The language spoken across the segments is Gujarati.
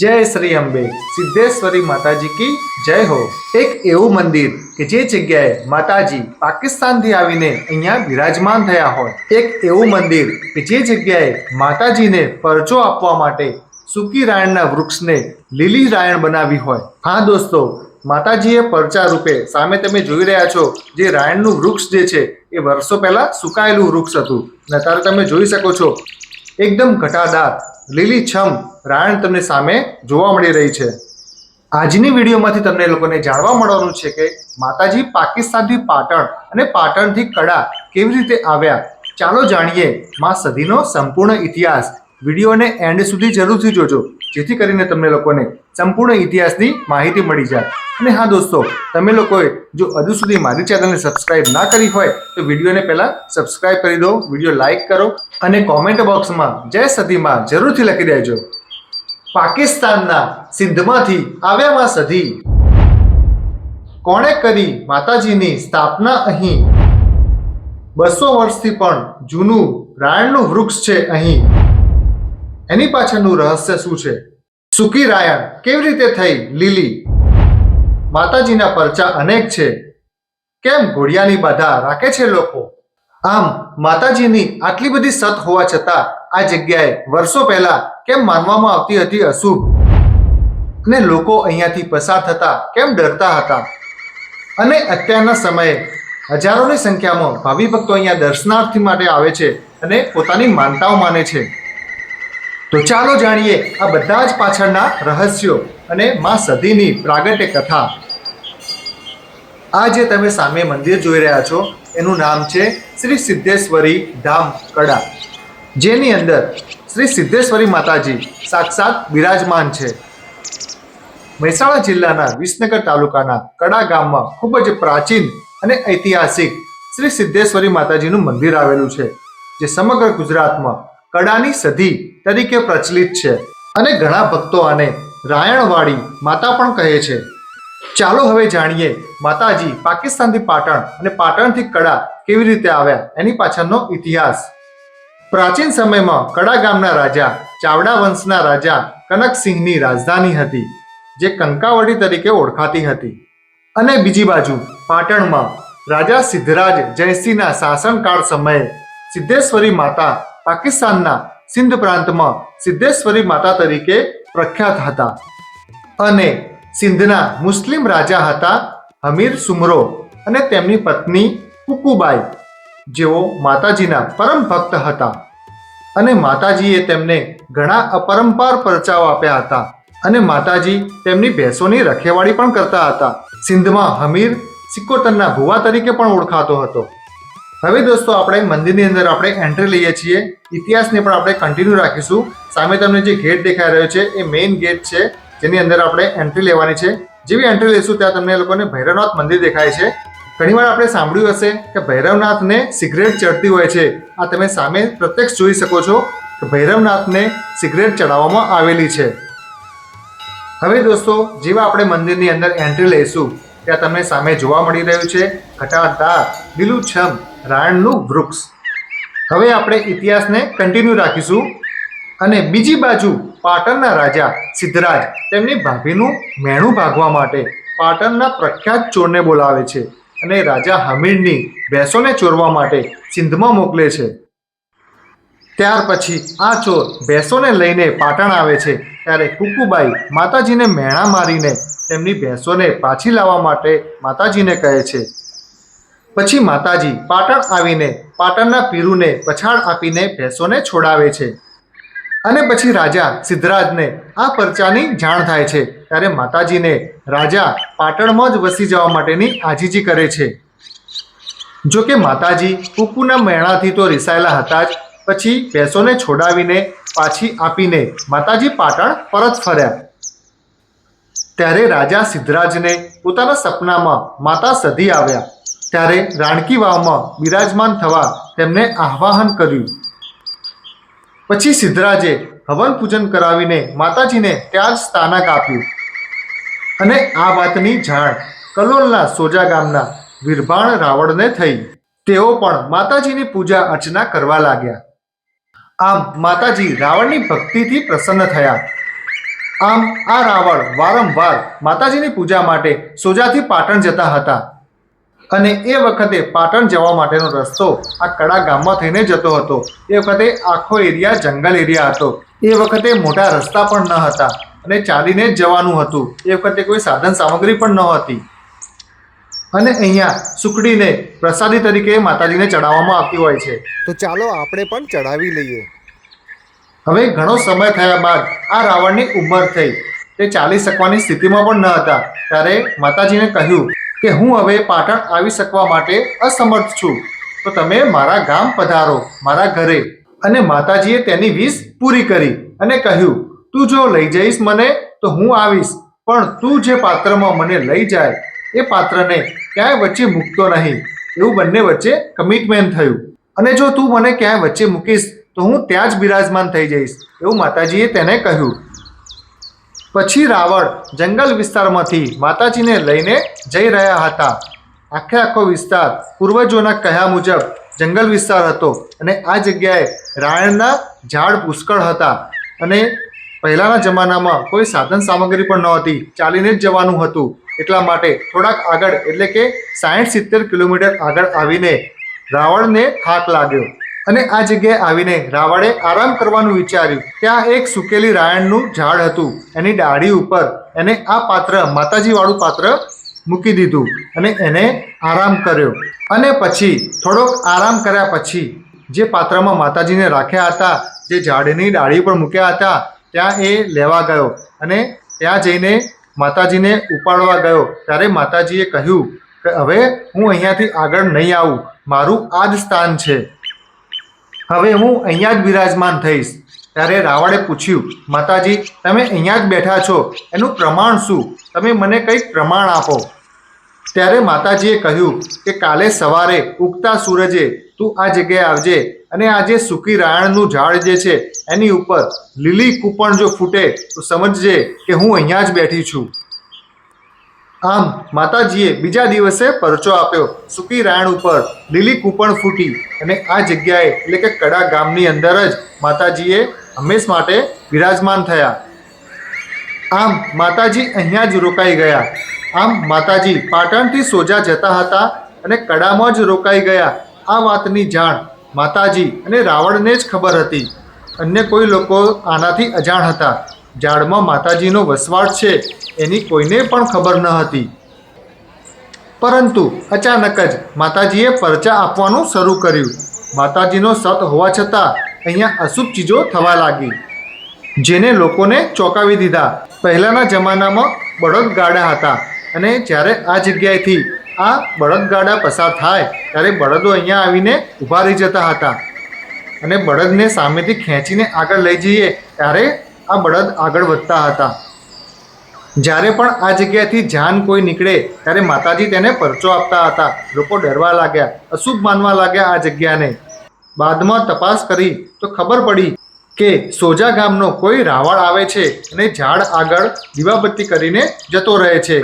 જય શ્રી અંબે. સિદ્ધેશ્વરી માતાજી કી જય હો. એક એવું મંદિર કે જે જગ્યાએ માતાજી પાકિસ્તાનથી આવીને અહીંયા બિરાજમાન થયા હોય. એક એવું મંદિર કે જે જગ્યાએ માતાજીને પરચો આપવા માટે સૂકી રાયણના વૃક્ષને લીલી રાયણ બનાવી હોય. હા દોસ્તો, માતાજીએ પરચા રૂપે સામે તમે જોઈ રહ્યા છો જે રાયણનું વૃક્ષ જે છે એ વર્ષો પહેલાં સુકાયેલું વૃક્ષ હતું. અને અત્યારે તમે જોઈ શકો છો, એકદમ ઘટાદાર લીલી છમ રાયણ તમને સામે જોવા મળી રહી છે. આજની વિડીયોમાંથી તમને લોકોને જાણવા મળવાનું છે કે માતાજી પાકિસ્તાનથી પાટણ અને પાટણથી કડા કેવી રીતે આવ્યા? ચાલો જાણીએ મા સદીનો સંપૂર્ણ ઇતિહાસ. વિડીયોને એન્ડ સુધી જરૂરથી જોજો, જેથી કરીને તમને લોકોને સંપૂર્ણ ઇતિહાસની માહિતી મળી જાય. અને હા દોસ્તો, તમે લોકોએ જો હજુ સુધી મારી ચેનલને સબસ્ક્રાઇબ ના કરી હોય, તો વિડીયોને પહેલાં સબસ્ક્રાઇબ કરી દો, વીડિયો લાઇક કરો અને કોમેન્ટ બોક્સમાં જય સદીમાં જરૂરથી લખી દેજો. પાકિસ્તાનના સિંધમાંથી આવ્યામાં સધી. કોણે કરી માતાજીની સ્થાપના અહીં? બસો વર્ષથી પણ જૂનું રાયણનું વૃક્ષ છે અહીં. એની પાછળનું રહસ્ય શું છે? સૂકી રાયણ કેવી રીતે થઈ, લીલી? માતાજીના પરચા અનેક છે. કેમ ઘોડિયાની બાધા રાખે છે લોકો? આમ, માતાજીની આટલી બધી સત હોવા છતાં આ જગ્યાએ વર્ષો પહેલા કેમ માનવામાં આવતી હતી અશુભ? અને લોકો અહીંયાથી પસાર થતા કેમ ડરતા હતા? અને અત્યારના સમયે હજારોની સંખ્યામાં ભાવિ ભક્તો અહીંયા દર્શનાર્થી માટે આવે છે અને પોતાની માનતાઓ માને છે. તો ચાલો જાણીએ આ બધા જ પાછળના રહસ્યો અને માં સધીની પ્રાગટ્ય કથા. આ જે તમે સામે મંદિર જોઈ રહ્યા છો, એનું નામ છે શ્રી સિદ્ધેશ્વરી ધામ કડા જેની અંદર શ્રી સિદ્ધેશ્વરી માતાજી સાક્ષાત બિરાજમાન છે. મહેસાણા જિલ્લાના વિસનગર તાલુકાના કડા ગામમાં ખૂબ જ પ્રાચીન અને ઐતિહાસિક શ્રી સિદ્ધેશ્વરી માતાજીનું મંદિર આવેલું છે, જે સમગ્ર ગુજરાતમાં કડાની સધી તરીકે પ્રચલિત છે. અને ઘણા ભક્તો આને રાયણવાડી માતા પણ કહે છે. ચાલો હવે જાણીએ માતાજી પાકિસ્તાનથી પાટણ અને પાટણથી કડા કેવી રીતે આવ્યા એની પાછળનો ઇતિહાસ. પ્રાચીન સમયમાં કડા ગામના રાજા, ચાવડા વંશના રાજા, કનકસિંહની રાજધાની હતી, જે કંકાવડી તરીકે ઓળખાતી હતી. અને બીજી બાજુ પાટણમાં રાજા સિદ્ધરાજ જયસિંહના શાસનકાળ સમયે સિદ્ધેશ્વરી માતા પાકિસ્તાનના સિંધ પ્રાંતમાં સિદ્ધેશ્વરી માતા તરીકે પ્રખ્યાત હતા. અને સિંધના મુસ્લિમ રાજા હતા હમીર સુમરો અને તેમની પત્ની કુકુબાઈ, જેઓ માતાજીના પરમ ભક્ત હતા. અને માતાજીએ તેમને ઘણા અપરંપાર પરચાઓ આપ્યા હતા અને માતાજી તેમની ભેંસોની રખેવાળી પણ કરતા હતા. સિંધમાં હમીર સિકોતરના ભુવા તરીકે પણ ઓળખાતો હતો. હવે દોસ્તો આપણે મંદિરની અંદર આપણે એન્ટ્રી લઈએ છીએ. ઇતિહાસને પણ આપણે કન્ટિન્યુ રાખીશું. સામે તમને જે ગેટ દેખાઈ રહ્યો છે, એ મેઇન ગેટ છે. જેની અંદર આપણે એન્ટ્રી લેવાની છે. જેવી એન્ટ્રી લઈશું, ત્યાં તમને લોકોને ભૈરવનાથ મંદિર દેખાય છે. ઘણીવાર આપણે સાંભળ્યું હશે કે ભૈરવનાથને સિગરેટ ચડતી હોય છે. આ તમે સામે પ્રત્યક્ષ જોઈ શકો છો કે ભૈરવનાથને સિગરેટ ચડાવવામાં આવેલી છે. હવે દોસ્તો, જેવા આપણે મંદિરની અંદર એન્ટ્રી લઈશું, ત્યાં તમને સામે જોવા મળી રહ્યું છે. ઘટાદાર લીલુંછમ રાયણનું વૃક્ષ. હવે આપણે ઇતિહાસને કન્ટિન્યુ રાખીશું. અને બીજી બાજુ પાટણના રાજા સિદ્ધરાજ તેમની ભાભીનું મેણું ભાગવા માટે પાટણના પ્રખ્યાત ચોરને બોલાવે છે અને રાજા હમીરની ભેંસોને ચોરવા માટે સિંધમાં મોકલે છે. ત્યાર પછી આ ચોર ભેંસોને લઈને પાટણ આવે છે ત્યારે કુકુબાઈ માતાજીને મેણા મારીને તેમની ભેંસોને પાછી લાવવા માટે માતાજીને કહે છે. પછી માતાજી પાટણ આવીને પાટણના પીરુને પછાડ આપીને ભેંસોને છોડાવે છે. અને પછી રાજા સિદ્ધરાજને આ પરચાની જાણ થાય છે, ત્યારે માતાજીને રાજા પાટણમાં જ વસી જવા માટેની આજીજી કરે છે. જો કે માતાજી કુકુના મેણાથી તો રિસાયેલા હતા જ, પછી ભેંસોને છોડાવીને પાછી આપીને માતાજી પાટણ પરત ફર્યા. ત્યારે રાજા સિદ્ધરાજને પોતાના સપનામાં માતા સધી આવ્યા. ત્યારે રાણકી વાવમાં બિરાજમાન થવા તેમને આહ્વાન કર્યું. પછી સિદ્ધરાજે હવન પૂજન કરાવીને માતાજીને ત્યાં જ સ્થાનક આપ્યું. અને આ વાતની જાણ કલોલના સોજા ગામના વીરભાણ રાવણને થઈ. તેઓ પણ માતાજીની પૂજા અર્ચના કરવા લાગ્યા. આમ માતાજી રાવણની ભક્તિથી પ્રસન્ન થયા. આમ આ રાવણ વારંવાર માતાજીની પૂજા માટે સોજાથી પાટણ જતા હતા. અને એ વખતે પાટણ જવા માટેનો રસ્તો આ કડા ગામમાં થઈને જતો હતો. એ વખતે આખો એરિયા જંગલ એરિયા હતો. એ વખતે મોટા રસ્તા પણ ન હતા અને ચાલીને જ જવાનું હતું. એ વખતે કોઈ સાધન સામગ્રી પણ ન હતી. અને અહીંયા સુકડીને પ્રસાદી તરીકે માતાજીને ચડાવવામાં આવતી હોય છે. તો ચાલો આપણે પણ ચડાવી લઈએ. હવે ઘણો સમય થયા બાદ આ રાવણની ઉંમર થઈ. તે ચાલી શકવાની સ્થિતિમાં પણ ન હતા. ત્યારે માતાજીને કહ્યું કે હું હવે પાટણ આવી શકવા માટે અસમર્થ છું. તો તમે મારા ગામ પધારો, મારા ઘરે. અને માતાજીએ તેની વીસ પૂરી કરી અને કહ્યું, તું જો લઈ જઈશ મને, તો હું આવીશ. પણ તું જે પાત્રમાં મને લઈ જાય, એ પાત્રને ક્યાંય વચ્ચે મૂકતો નહીં. એવું બંને વચ્ચે કમિટમેન્ટ થયું. અને જો તું મને ક્યાંય વચ્ચે મૂકીશ, તો હું ત્યાં જ બિરાજમાન થઈ જઈશ. એવું માતાજીએ તેને કહ્યું. પછી રાવણ જંગલ વિસ્તારમાંથી માતાજીને લઈને જઈ રહ્યા હતા. આખે આખો વિસ્તાર પૂર્વજોના કહ્યા મુજબ જંગલ વિસ્તાર હતો અને આ જગ્યાએ રાયણના ઝાડ પુષ્કળ હતા. અને પહેલાંના જમાનામાં કોઈ સાધન સામગ્રી પણ નહોતી. ચાલીને જ જવાનું હતું. એટલા માટે થોડાક આગળ એટલે કે સાઠ સિત્તેર કિલોમીટર આગળ આવીને રાવણને થાક લાગ્યો. અને આ જગ્યાએ આવીને રાવણે આરામ કરવાનું વિચાર્યું. ત્યાં એક સુકેલી રાયણનું ઝાડ હતું. એની ડાળી ઉપર એને આ પાત્ર, માતાજીવાળું પાત્ર મૂકી દીધું અને એને આરામ કર્યો. અને પછી થોડોક આરામ કર્યા પછી જે પાત્રમાં માતાજીને રાખ્યા હતા, જે ઝાડની ડાળી પર મૂક્યા હતા, ત્યાં એ લેવા ગયો અને ત્યાં જઈને માતાજીને ઉપાડવા ગયો. ત્યારે માતાજીએ કહ્યું કે, હવે હું અહીંયાથી આગળ નહીં આવું. મારું આ જ સ્થાન છે. હવે હું અહીંયા જ બિરાજમાન થઈશ. ત્યારે રાવણે પૂછ્યું, માતાજી, તમે અહીંયા જ બેઠા છો? એનું પ્રમાણ શું? તમે મને કંઈક પ્રમાણ આપો. ત્યારે માતાજીએ કહ્યું કે, કાલે સવારે ઉગતા સૂરજે તું આ જગ્યાએ આવજે અને આ જે સૂકી રાયણનું ઝાડ જે છે એની ઉપર લીલી કૂપણ જો ફૂટે તો સમજજે કે હું અહીંયા જ બેઠી છું. આમ માતાજીએ બીજા દિવસે પરચો આપ્યો. સૂકી રાયણ ઉપર લીલી કૂપણ ફૂટી અને આ જગ્યાએ એટલે કે કડા ગામની અંદર જ માતાજીએ હંમેશ માટે બિરાજમાન થયા. આમ માતાજી અહીંયા જ રોકાઈ ગયા. આમ માતાજી પાટણથી સોજા જતા હતા અને કડામાં જ રોકાઈ ગયા. આ વાતની જાણ માતાજી અને રાવણને જ ખબર હતી. અન્ય કોઈ લોકો આનાથી અજાણ હતા. ઝાડમાં માતાજીનો વસવાટ છે, એની કોઈને પણ ખબર ન હતી. પરંતુ અચાનક જ માતાજીએ પરચા આપવાનું શરૂ કર્યું. માતાજીનો સત હોવા છતાં અહીંયા અશુભ ચીજો થવા લાગી, જેને લોકોને ચોંકાવી દીધા. પહેલાંના જમાનામાં બળદગાડા હતા અને જ્યારે આ જગ્યાએથી આ બળદગાડા પસાર થાય, ત્યારે બળદો અહીંયા આવીને ઊભા રહી જતા હતા. અને બળદને સામેથી ખેંચીને આગળ લઈ જઈએ, ત્યારે આ બળદ આગળ વધતા હતા. જ્યારે પણ આ જગ્યાએથી જાન કોઈ નીકળે, ત્યારે માતાજી તેને પરચો આપતા હતા. લોકો ડરવા લાગ્યા, અશુભ માનવા લાગ્યા આ જગ્યાને. બાદમાં તપાસ કરી તો ખબર પડી કે સોજા ગામનો કોઈ રાવણ આવે છે અને ઝાડ આગળ દીવાબત્તી કરીને જતો રહે છે.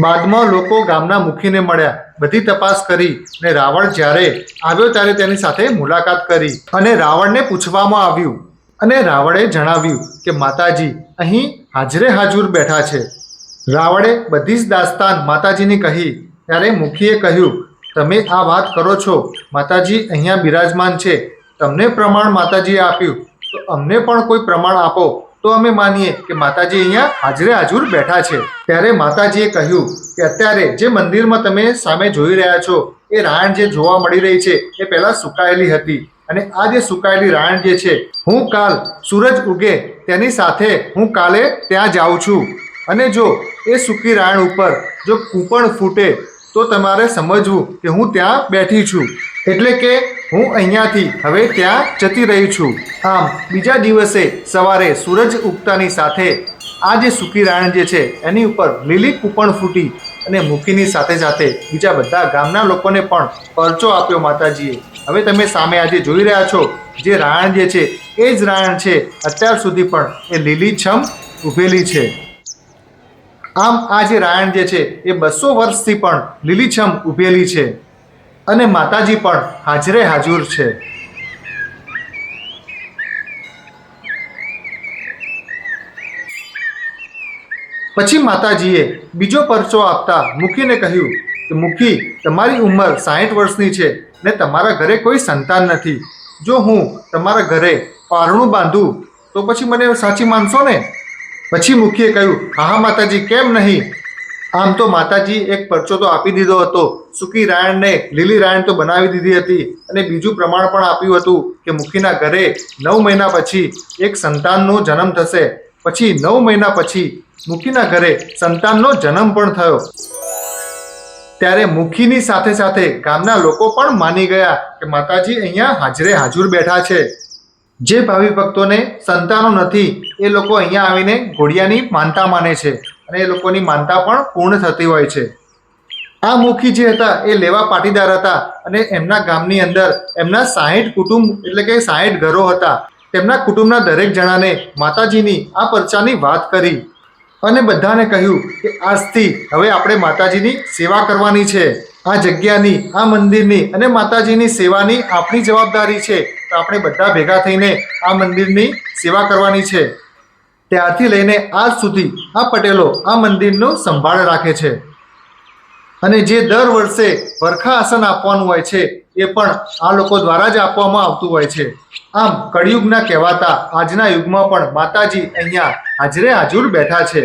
બાદમાં લોકો ગામના મુખીને મળ્યા. બધી તપાસ કરી અને રાવણ જ્યારે આવ્યો ત્યારે તેની સાથે મુલાકાત કરી અને રાવણને પૂછવામાં આવ્યું અને રાવણે જણાવ્યું કે, માતાજી, અહીં હાજરે હાજુર બેઠા છે. રાવણે બધી જ દાસ્તાન માતાજીને કહી, ત્યારે મુખીએ કહ્યું, તમે આ વાત કરો છો. માતાજી અહીંયા બિરાજમાન છે. તમને પ્રમાણ માતાજીએ આપ્યું. તો અમને પણ કોઈ પ્રમાણ આપો. તો અમે માનીએ કે માતાજી અહીંયા હાજરે હાજુર બેઠા છે. ત્યારે માતાજીએ કહ્યું કે, અત્યારે જે મંદિરમાં તમે સામે જોઈ રહ્યા છો, એ રાયણ જે જોવા મળી રહી છે, એ પહેલાં સુકાયેલી હતી. અને આ જે સુકાયેલી રાયણ જે છે, હું કાલ સૂરજ ઉગે તેની સાથે હું કાલે ત્યાં જાઉં છું. અને જો એ સૂકી રાયણ ઉપર જો કૂંપણ ફૂટે, તો તમારે સમજવું કે હું ત્યાં બેઠી છું. એટલે કે હું અહીંયાથી હવે ત્યાં જતી રહી છું. આમ, બીજા દિવસે સવારે સૂરજ ઉગતાની સાથે આ જે સૂકી રાયણ જે છે, એની ઉપર લીલી કૂપણ ફૂટી અને મુખીની સાથે સાથે બીજા બધા ગામના લોકોને પણ પરચો આપ્યો માતાજીએ. હવે તમે સામે આજે જોઈ રહ્યા છો, જે રાયણ જે છે, એ જ રાયણ છે. અત્યાર સુધી પણ એ લીલી છમ ઊભેલી છે. આમ આ જે રાયણ જે છે, એ બસો વર્ષથી પણ લીલીછમ ઊભેલી છે. અને માતાજી પણ હાજરે હાજુર છે. પછી માતાજીએ બીજો પરચો આપતા મુખીને કહ્યું કે, મુખી, તમારી ઉંમર સાહીઠ વર્ષની છે ને તમારા ઘરે કોઈ સંતાન નથી. જો હું તમારા ઘરે પારણું બાંધું, તો પછી મને સાચી માનશો ને? પછી મુખીએ કહ્યું, હા માતાજી, કેમ નહીં? આમ તો માતાજી એક પરચો તો આપી દીધો હતો. સૂકી રાયણને લીલી રાયણ તો બનાવી દીધી હતી અને બીજું પ્રમાણ પણ આપ્યું હતું કે, મુખીના ઘરે નવ મહિના પછી એક સંતાનનો જન્મ થશે. પછી નવ મહિના પછી મુખીના ઘરે સંતાનનો જન્મ પણ થયો. ત્યારે મુખીની સાથે સાથે ગામના લોકો પણ માની ગયા કે માતાજી અહીંયા હાજરે હાજુર બેઠા છે. જે ભાવિ ભક્તોને સંતાનો નથી, એ લોકો અહીંયા આવીને ઘોડિયાની માનતા માને છે અને એ લોકોની માનતા પણ પૂર્ણ થતી હોય છે. આ મુખી જે હતા એ લેવા પાટીદાર હતા અને એમના ગામની અંદર એમના સાહીઠ કુટુંબ એટલે કે સાહીઠ ઘરો હતા. તેમના કુટુંબના દરેક જણાને માતાજીની આ પરચાની વાત કરી અને બધાને કહ્યું કે આજથી હવે આપણે માતાજીની સેવા કરવાની છે. આ જગ્યાની, આ મંદિરની અને માતાજીની સેવાની આપણી જવાબદારી છે. તો આપણે બધા ભેગા થઈને આ મંદિરની સેવા કરવાની છે. ત્યારથી લઈને આજ સુધી આ પટેલો આ મંદિરનો સંભાળ રાખે છે. અને જે દર વર્ષે વરખા આસન આપવાનું હોય છે એ પણ આ લોકો દ્વારા જ આપવામાં આવતું હોય છે. આમ કળિયુગના કહેવાતા આજના યુગમાં પણ માતાજી અહીંયા હાજરે હાજુર બેઠા છે.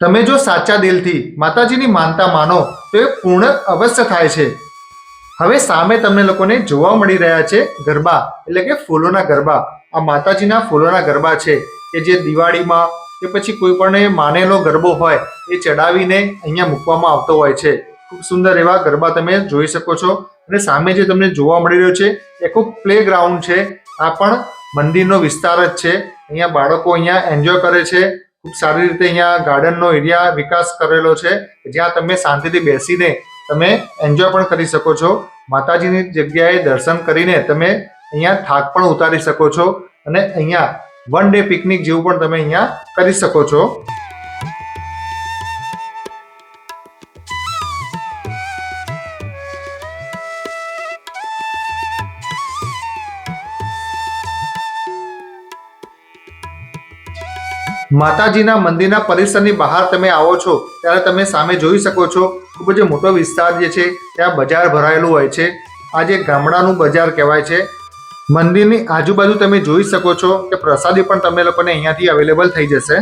તમે જો સાચા દિલથી માતાજીની માનતા માનો, તો એ પૂર્ણ અવશ્ય થાય છે. હવે સામે તમને લોકોને જોવા મળી રહ્યા છે ગરબા, એટલે કે ફૂલોના ગરબા. આ માતાજીના ફૂલોના ગરબા છે. કે જે દિવાળીમાં કે પછી કોઈ પણ માનેલો ગરબો હોય, એ ચડાવીને અહીંયા મૂકવામાં આવતો હોય છે. ખૂબ સુંદર એવા ગરબા તમે જોઈ શકો છો. અને સામે જે તમને જોવા મળી રહ્યો છે, એ ખૂબ પ્લે ગ્રાઉન્ડ છે. આ પણ મંદિરનો વિસ્તાર જ છે. અહીંયા બાળકો અહીંયા એન્જોય કરે છે. ખૂબ સારી રીતે અહીંયા ગાર્ડનનો એરિયા વિકાસ કરેલો છે. જ્યાં તમે શાંતિથી બેસીને તમે એન્જોય પણ કરી શકો છો. માતાજીની જગ્યાએ દર્શન કરીને તમે અહીંયા થાક પણ ઉતારી શકો છો. અને અહીંયા વન ડે પિકનિક જેવું પણ તમે અહીંયા કરી શકો છો. માતાજીના મંદિરના પરિસરની બહાર તમે આવો છો, ત્યારે તમે સામે જોઈ શકો છો, ખૂબ જ મોટો વિસ્તાર જે છે, ત્યાં બજાર ભરાયેલું હોય છે. આ જે ગામડાનું બજાર કહેવાય છે. મંદિરની આજુબાજુ તમે જોઈ શકો છો કે પ્રસાદી પણ તમે લોકોને અહીંયાથી અવેલેબલ થઈ જશે.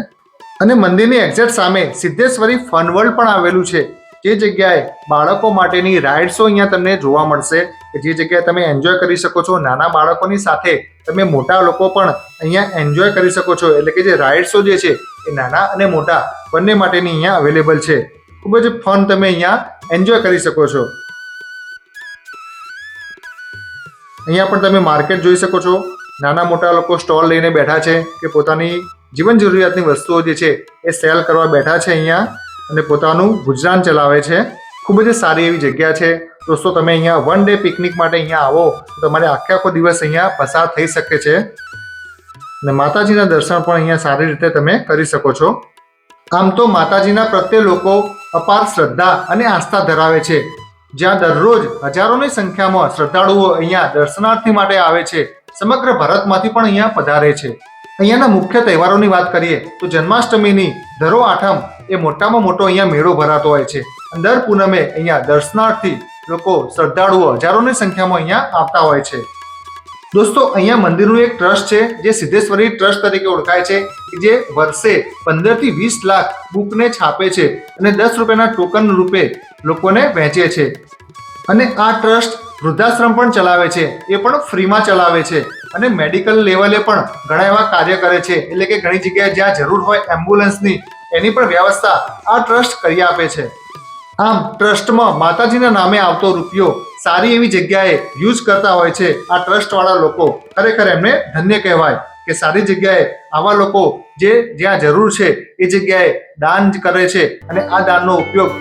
અને મંદિરની એક્ઝેક્ટ સામે સિદ્ધેશ્વરી ફન પણ આવેલું છે. જે જગ્યાએ બાળકો માટેની રાઇડ્સો અહીંયા તમને જોવા મળશે. કે જે જગ્યાએ તમે એન્જોય કરી શકો છો, નાના બાળકોની સાથે તમે મોટા લોકો પણ અહીંયા એન્જોય કરી શકો છો. એટલે કે જે રાઇડ્સો જે છે, એ નાના અને મોટા બંને માટેની અહીંયા અવેલેબલ છે. ખૂબ જ ફન તમે અહીંયા એન્જોય કરી શકો છો. અહીંયા પણ તમે માર્કેટ જોઈ શકો છો. નાના મોટા લોકો સ્ટોલ લઈને બેઠા છે કે પોતાની જીવન જરૂરિયાતની વસ્તુઓ જે છે, એ સેલ કરવા બેઠા છે અહીંયા અને પોતાનું ગુજરાન ચલાવે છે. ખૂબ જ સારી એવી જગ્યા છે. દોસ્તો, તમે અહીંયા વન ડે પિકનિક માટે અહીંયા આવો, તો તમારે આખે આખો દિવસ અહીંયા પસાર થઈ શકે છે. અને માતાજીના દર્શન પણ અહીંયા સારી રીતે તમે કરી શકો છો. આમ તો માતાજીના પ્રત્યે લોકો અપાર શ્રદ્ધા અને આસ્થા ધરાવે છે. જ્યાં દરરોજ હજારોની સંખ્યામાં શ્રદ્ધાળુઓ અહીંયા દર્શનાર્થી માટે આવે છે. સમગ્ર ભારતમાંથી પણ અહીંયા પધારે છે. અહીંયાના મુખ્ય તહેવારોની વાત કરીએ, તો જન્માષ્ટમીની ધરો આઠમ એ મોટામાં મોટો અહીંયા મેળો ભરાતો હોય છે. દર પૂનમે અહીંયા દર્શનાર્થી લોકો શ્રદ્ધાળુઓ હજારોની સંખ્યામાં અહીંયા આવતા હોય છે. દોસ્તો, અહીંયા મંદિરનું એક ટ્રસ્ટ છે, જે સિદ્ધેશ્વરી ટ્રસ્ટ તરીકે ઓળખાય છે જે વર્ષે પંદરથી વીસ લાખ બુકને છાપે છે અને દસ રૂપિયાના ટોકન રૂપે લોકોને વહેંચે છે. અને આ ટ્રસ્ટ વૃદ્ધાશ્રમ પણ ચલાવે છે, એ પણ ફ્રીમાં ચલાવે છે. અને મેડિકલ લેવલે પણ ઘણા એવા કાર્ય કરે છે. એટલે કે ઘણી જગ્યાએ જ્યાં જરૂર હોય એમ્બ્યુલન્સની એની પણ વ્યવસ્થા આ ટ્રસ્ટ કરી આપે છે. આમ ટ્રસ્ટમાં માતાજીના નામે આવતો રૂપિયો સારી એવી જગ્યાએ યુઝ કરતા હોય છે આ ટ્રસ્ટવાળા લોકો. ખરેખર એમને ધન્ય કહેવાય કે સારી જગ્યાએ આવા લોકો જે જ્યાં જરૂર છે એ જગ્યાએ દાન કરે છે અને આ દાનનો ઉપયોગ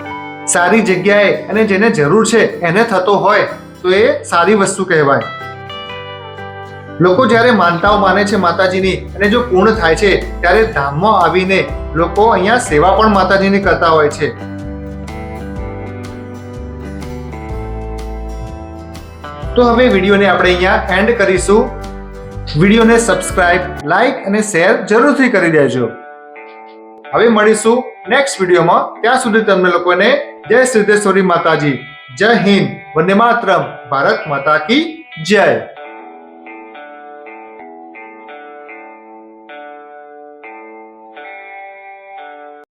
સારી જગ્યાએ અને જેને જરૂર છે એને થતો હોય તો એ સારી વસ્તુ કહેવાય. લોકો જ્યારે માનતાઓ માને છે માતાજીની અને જો પૂર્ણ થાય છે, ત્યારે ધામમાં આવીને લોકો અહીંયા સેવા પણ માતાજીની કરતા હોય છે. તો હવે વિડીયોને આપણે અહીંયા એન્ડ કરીશું. વિડીયોને સબસ્ક્રાઇબ લાઈક અને શેર જરૂરથી કરી દેજો. હવે મળીશું નેક્સ્ટ વિડીયોમાં. ત્યાં સુધી તમને લોકોને જય સિદ્ધેશ્વરી માતાજી. જય હિન્દ. વંદે માતરમ. ભારત માતા કી જય.